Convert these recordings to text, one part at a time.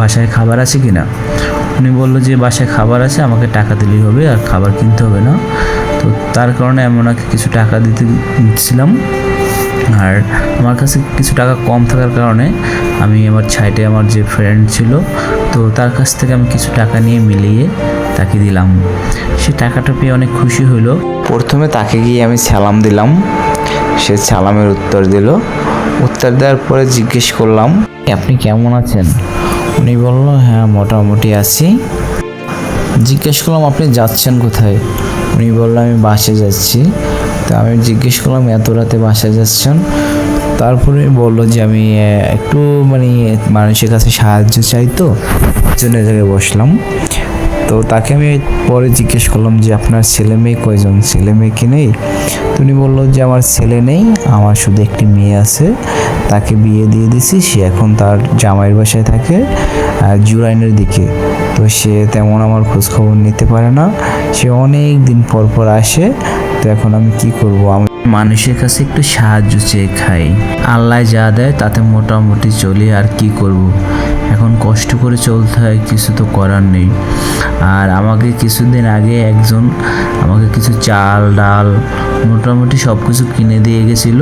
বাসায় খাবার আছে কি না উনি বলল যে, বাসায় খাবার আছে, আমাকে টাকা দিলেই হবে, আর খাবার কিনতে হবে না। তো তার কারণে আমি ওনাকে কিছু টাকা দিতে দিচ্ছিলাম। আর আমার কাছে কিছু টাকা কম থাকার কারণে আমি আমার ছাইটে আমার যে ফ্রেন্ড ছিল, তো তার কাছ থেকে আমি কিছু টাকা নিয়ে মিলিয়ে তাকে দিলাম। সে টাকাটা পেয়ে অনেক খুশি হলো প্রথমে তাকে গিয়ে আমি সালাম দিলাম। সে সালামের উত্তর দিল। উত্তর দেওয়ার পরে জিজ্ঞেস করলাম আপনি কেমন আছেন? উনি বলল হ্যাঁ মোটামুটি আছি। জিজ্ঞেস করলাম, আপনি যাচ্ছেন কোথায়? উনি বলল, আমি বাসে যাচ্ছি। তো আমি জিজ্ঞেস করলাম, এত রাতে বাসে যাচ্ছেন? তারপরে বলল যে, আমি একটু মানে মানুষের কাছে সাহায্য চাই তো। জন্য জায়গায় বসলাম। তো তাকে আমি পরে জিজ্ঞেস করলাম যে, আপনার ছেলে মেয়ে কয়জন? ছেলে মেয়ে কি নেই? তো উনি বলল যে, আমার ছেলে নেই, আমার শুধু একটি মেয়ে আছে। তাকে বিয়ে দিয়ে দিছি, সে এখন তার জামাইয়ের বাসায় থাকে জুরাইনের দিকে। তো সে তেমন আমার খোঁজখবর নিতে পারে না। সে অনেক দিন পর পর আসে। তো এখন আমি কি করব? আমি মানুষের কাছে একটু সাহায্য চেয়ে খাই। আল্লাহ যা দেয় তাতে মোটামুটি চলি, আর কি করব। এখন কষ্ট করে চলতে হয়, কিছু তো করার নেই। আর আমাকে কিছুদিন আগে একজন আমাকে কিছু চাল, ডাল, মোটামুটি সব কিছু কিনে দিয়ে গেছিল।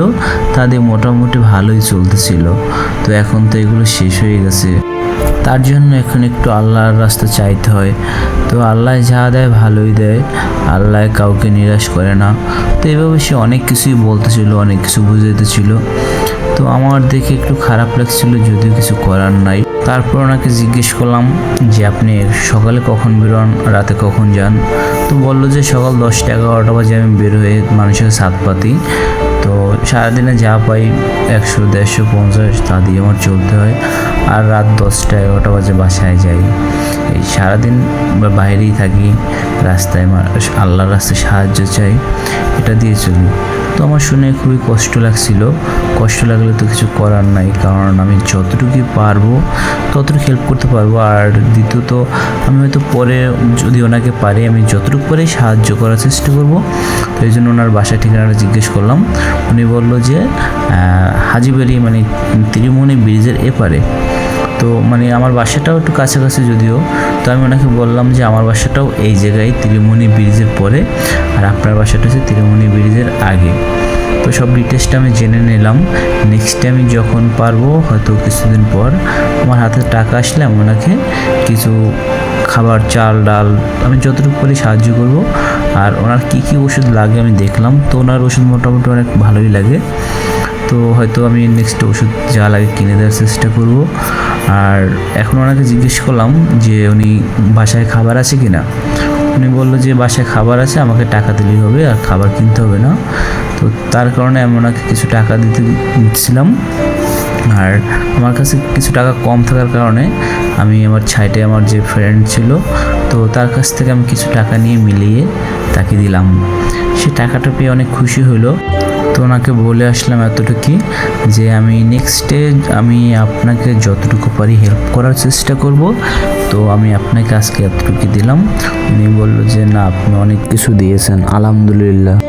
তাদের মোটামুটি ভালোই চলতেছিল। তো এখন তো এগুলো শেষ হয়ে গেছে। তার জন্য এখন একটু আল্লাহর রাস্তা চাইতে হয়। তো আল্লাহ যা দেয় ভালোই দেয়। আল্লাহ কাউকে নিরাশ করে না। তো এভাবে সে অনেক কিছুই বলতেছিল, অনেক কিছু বুঝাইতেছিল। তো আমার দেখে একটু খারাপ লাগছিল যদিও কিছু করার নাই। তারপর ওনাকে জিজ্ঞেস করলাম যে, আপনি সকালে কখন বেরোন? রাতে কখন যান? তো বলল যে, সকাল দশটা এগারোটা বাজে আমি বের হয়ে মানুষের সাত পাতি তো সারাদিনে যা পাই একশো, দেড়শো, পঞ্চাশ, তা দিয়ে আমার চলতে হয়। আর রাত দশটা এগারোটা বাজে বাসায় যাই। এই সারাদিন বাইরেই থাকি, রাস্তায় আল্লাহর রাস্তায় সাহায্য চাই, এটা দিয়ে চলি। তো আমার শুনে খুবই কষ্ট লাগছিল। কষ্ট লাগলে তো কিছু করার নাই, কারণ আমি যতটুকু পারব, ততটুকু হেল্প করতে পারব। আর দ্বিতীয়ত, আমি হয়তো পরে যদি ওনাকে পারি, আমি যতটুকু পারি সাহায্য করার চেষ্টা করব। তো এই জন্য ওনার বাসা ঠিকানাটা জিজ্ঞেস করলাম। উনি বলল যে আহ, হাজিবাড়ি মানে ত্রিমণি ব্রিজের এপারে। তো মানে আমার বাসাটাও একটু কাছাকাছি যদিও তো আমি ওনাকে বললাম যে আমার বাসাটাও এই জায়গায় ত্রিমণি ব্রিজের পরে আর আপনার বাসাটা হচ্ছে ত্রিমণি ব্রিজের আগে। তো সব ডিটেলসটা আমি জেনে নিলাম। নেক্সট টাইম যখন পারব হয়তো কিছুদিন পর আমার হাতে টাকা আসলে আমি ওনাকে কিছু খাবার চাল ডাল আমি যতটুকু পারি সাহায্য করব। আর ওনার কী কী ওষুধ লাগে আমি দেখলাম, তো ওনার ওষুধ মোটামুটি অনেক ভালোই লাগে। তো হয়তো আমি নেক্সট ওষুধ যা লাগে কিনে দেওয়ার চেষ্টা করব। আর এখন ওনাকে জিজ্ঞেস করলাম যে উনি বাসায় খাবার আছে কি না উনি বলল যে বাসায় খাবার আছে, আমাকে টাকা দিলেই হবে আর খাবার কিনতে হবে না। তো তার কারণে আমি ওনাকে কিছু টাকা দিতে দিচ্ছিলাম। আর আমার কাছে কিছু টাকা কম থাকার কারণে আমি আমার সাইডে আমার যে ফ্রেন্ড ছিল, তো তার কাছ থেকে আমি কিছু টাকা নিয়ে মিলিয়ে তাকে দিলাম। সে টাকাটা পেয়ে অনেক খুশি হলো তো ওনাকে বলে আসলাম এতটুকু যে আমি নেক্সট ডে আমি আপনাকে যতটুকু পারি হেল্প করার চেষ্টা করব। তো আমি আপনাকে আজকে এতটুকু দিলাম। উনি বলল যে, না, আপনি অনেক কিছু দিয়েছেন, আলহামদুলিল্লাহ।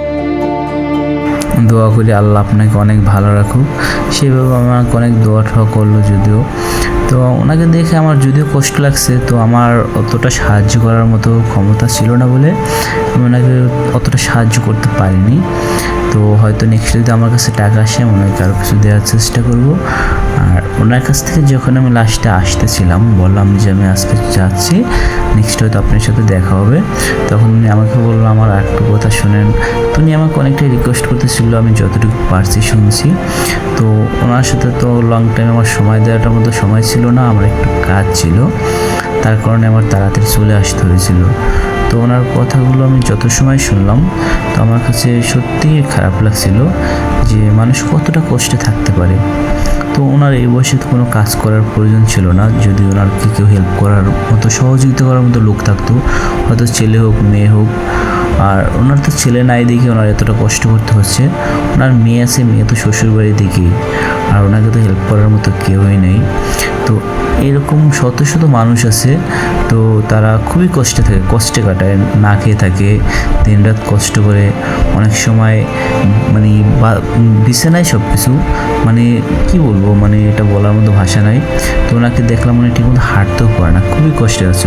দোয়া করি আল্লাহ আপনাকে অনেক ভালো রাখুক। সেভাবে আমাকে অনেক দোয়া ঠোয়া করল যদিও। তো ওনাকে দেখে আমার যদিও কষ্ট লাগছে, তো আমার অতটা সাহায্য করার মতো ক্ষমতা ছিল না বলে আমি ওনাকে অতটা সাহায্য করতে পারিনি। তো হয়তো নেক্সট যদি আমার কাছে টাকা আসে আমি ওনাকে আরও কিছু দেওয়ার চেষ্টা করব। আর ওনার কাছ থেকে যখন আমি লাস্টে আসতেছিলাম, বললাম যে আমি আজকে যাচ্ছি নেক্সট হয়তো আপনার সাথে দেখা হবে। তখন উনি আমাকে বলল, আমার একটু কথা শোনেন। তো উনি আমাকে অনেকটাই রিকোয়েস্ট করতেছিল, আমি যতটুকু পারছি শুনছি। তো ওনার সাথে তো লং টাইম আমার সময় দেওয়াটার মতো সময় ছিল না, আমার একটু কাজ ছিল। তার কারণে আমার তাড়াতাড়ি চলে আসতে হয়েছিল। তো ওনার কথাগুলো আমি যত সময় শুনলাম, তো আমার কাছে সত্যিই খারাপ লাগছিল যে মানুষ কতটা কষ্টে থাকতে পারে। তো ওনার এই বয়সে তো কোনো কাজ করার প্রয়োজন ছিল না, যদি ওনার কি কেউ হেল্প করার মতো সহযোগিতা করার মতো লোক থাকতো, হয়তো ছেলে হোক, মেয়ে হোক। আর ওনার তো ছেলে নাই দেখে ওনার এতটা কষ্ট করতে হচ্ছে। ওনার মেয়ে আছে, মেয়ে তো শ্বশুর বাড়ি দেখি আর ওনাকে তো হেল্প করার মতো কেউই নেই। তো এরকম শত শত মানুষ আছে, তো তারা খুবই কষ্টে থাকে, কষ্টে কাটায়, না খেয়ে থাকে, দিনরাত কষ্ট করে, অনেক সময় মানে বিছানায় সব কিছু মানে কি বলব মানে এটা বলার মতো ভাষা নাই, তো ওনাকে দেখলাম উনি ঠিকমতো হাঁটতেও পারে না, খুবই কষ্টে আছে